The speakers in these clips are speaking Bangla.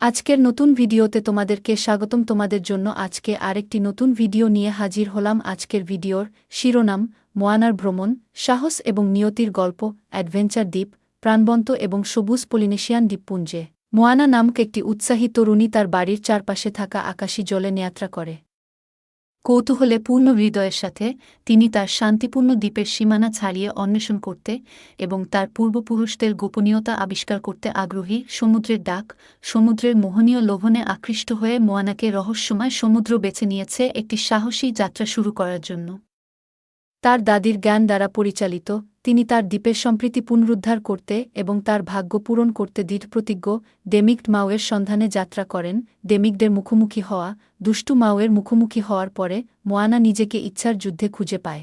আজকের নতুন ভিডিওতে তোমাদেরকে স্বাগতম। তোমাদের জন্য আজকে আরেকটি নতুন ভিডিও নিয়ে হাজির হলাম। আজকের ভিডিওর শিরোনাম মোয়ানার ভ্রমণ, সাহস এবং নিয়তির গল্প, অ্যাডভেঞ্চার দ্বীপ, প্রাণবন্ত এবং সবুজ পলিনেশিয়ান দ্বীপপুঞ্জে। মোয়ানা নামক একটি উৎসাহী তরুণী তার বাড়ির চারপাশে থাকা আকাশী জলে নেয়াত্রা করে। কৌতূহলে পূর্ণ হৃদয়ের সাথে তিনি তার শান্তিপূর্ণ দ্বীপের সীমানা ছাড়িয়ে অন্বেষণ করতে এবং তার পূর্বপুরুষদের গোপনীয়তা আবিষ্কার করতে আগ্রহী সমুদ্রের ডাক, সমুদ্রের মোহনীয় লোভনে আকৃষ্ট হয়ে মোয়ানাকে রহস্যময় সমুদ্র বেছে নিয়েছে একটি সাহসী যাত্রা শুরু করার জন্য। তার দাদির জ্ঞান দ্বারা পরিচালিত, তিনি তার দ্বীপের সম্প্রীতি পুনরুদ্ধার করতে এবং তার ভাগ্য পূরণ করতে দৃঢ়প্রতিজ্ঞ ডেমিকড মাওয়ের সন্ধানে যাত্রা করেন। ডেমিকদের মুখোমুখি হওয়া, দুষ্টু মাওয়ের মুখোমুখি হওয়ার পরে, মোয়ানা নিজেকে ইচ্ছার যুদ্ধে খুঁজে পায়।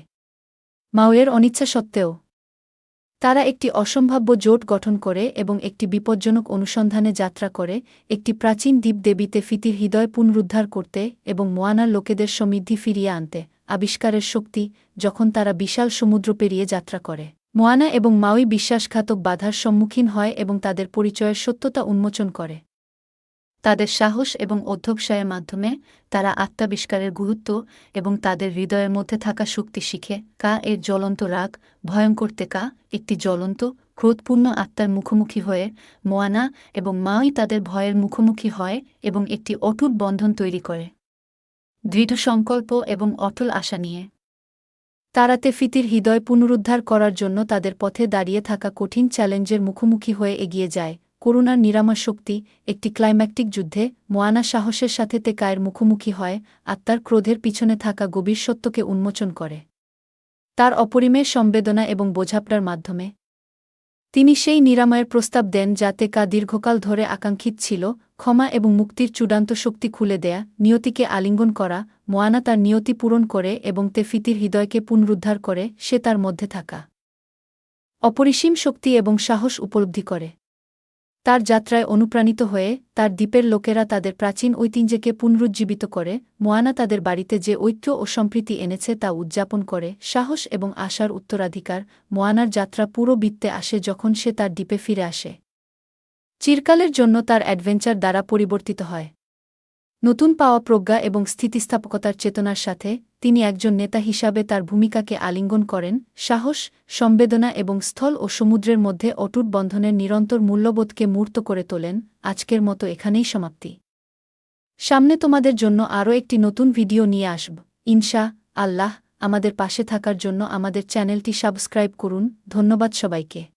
মাওয়ের অনিচ্ছা সত্ত্বেও তারা একটি অসম্ভাব্য জোট গঠন করে এবং একটি বিপজ্জনক অনুসন্ধানে যাত্রা করে, একটি প্রাচীন দ্বীপ দেবীতে ফিতির হৃদয় পুনরুদ্ধার করতে এবং মোয়ানার লোকেদের সমৃদ্ধি ফিরিয়ে আনতে, আবিষ্কারের শক্তি যখন তারা বিশাল সমুদ্র পেরিয়ে যাত্রা করে। মোয়ানা এবং মাউই বিশ্বাসঘাতক বাধার সম্মুখীন হয় এবং তাদের পরিচয়ের সত্যতা উন্মোচন করে। তাদের সাহস এবং অধ্যবসায়ের মাধ্যমে তারা আত্মাবিষ্কারের গুরুত্ব এবং তাদের হৃদয়ের মধ্যে থাকা শক্তি শিখে। কা এর জ্বলন্ত রাগ, ভয়ঙ্কর কা একটি জ্বলন্ত, ক্রোধপূর্ণ আত্মার মুখোমুখি হয়ে মোয়ানা এবং মাই তাদের ভয়ের মুখোমুখি হয় এবং একটি অটুট বন্ধন তৈরি করে। দৃঢ় সংকল্প এবং অটল আশা নিয়ে। তারাতে ফিতির হৃদয় পুনরুদ্ধার করার জন্য তাদের পথে দাঁড়িয়ে থাকা কঠিন চ্যালেঞ্জের মুখোমুখি হয়ে এগিয়ে যায়। করুণার নিরাময় শক্তি একটি ক্লাইম্যাকটিক যুদ্ধে মোয়ানা সাহসের সাথে তেকায়ের মুখোমুখি হয় আত্মার ক্রোধের পিছনে থাকা গভীর সত্যকে উন্মোচন করে। তার অপরিমেয় সম্বেদনা এবং বোঝাপড়ার মাধ্যমে। তিনি সেই নিরাময়ের প্রস্তাব দেন যাতে কা দীর্ঘকাল ধরে আকাঙ্ক্ষিত ছিল ক্ষমা এবং মুক্তির চূড়ান্ত শক্তি খুলে দেয়া, নিয়তিকে আলিঙ্গন করা, মোয়ানা তার নিয়তি পূরণ করে এবং তে ফিতির হৃদয়কে পুনরুদ্ধার করে, সে তার মধ্যে থাকা। অপরিসীম শক্তি এবং সাহস উপলব্ধি করে। তার যাত্রায় অনুপ্রাণিত হয়ে, তার দ্বীপের লোকেরা তাদের প্রাচীন ঐতিহ্যকে পুনরুজ্জীবিত করে, মোয়ানা তাদের বাড়িতে যে ঐক্য ও সম্প্রীতি এনেছে তা উদযাপন করে, সাহস এবং আশার উত্তরাধিকার, মোয়ানার যাত্রা পুরো বৃত্তে আসে যখন সে তার দ্বীপে ফিরে আসে। চিরকালের জন্য তার অ্যাডভেঞ্চার দ্বারা পরিবর্তিত হয়। নতুন পাওয়া প্রজ্ঞা এবং স্থিতিস্থাপকতার চেতনার সাথে তিনি একজন নেতা হিসাবে তার ভূমিকাকে আলিঙ্গন করেন। সাহস, সম্বেদনা এবং স্থল ও সমুদ্রের মধ্যে অটুট বন্ধনের নিরন্তর মূল্যবোধকে মূর্ত করে তোলেন। আজকের মতো এখানেই সমাপ্তি। সামনে তোমাদের জন্য আরও একটি নতুন ভিডিও নিয়ে আসব। ইনশা আল্লাহ, আমাদের পাশে থাকার জন্য আমাদের চ্যানেলটি সাবস্ক্রাইব করুন। ধন্যবাদ সবাইকে।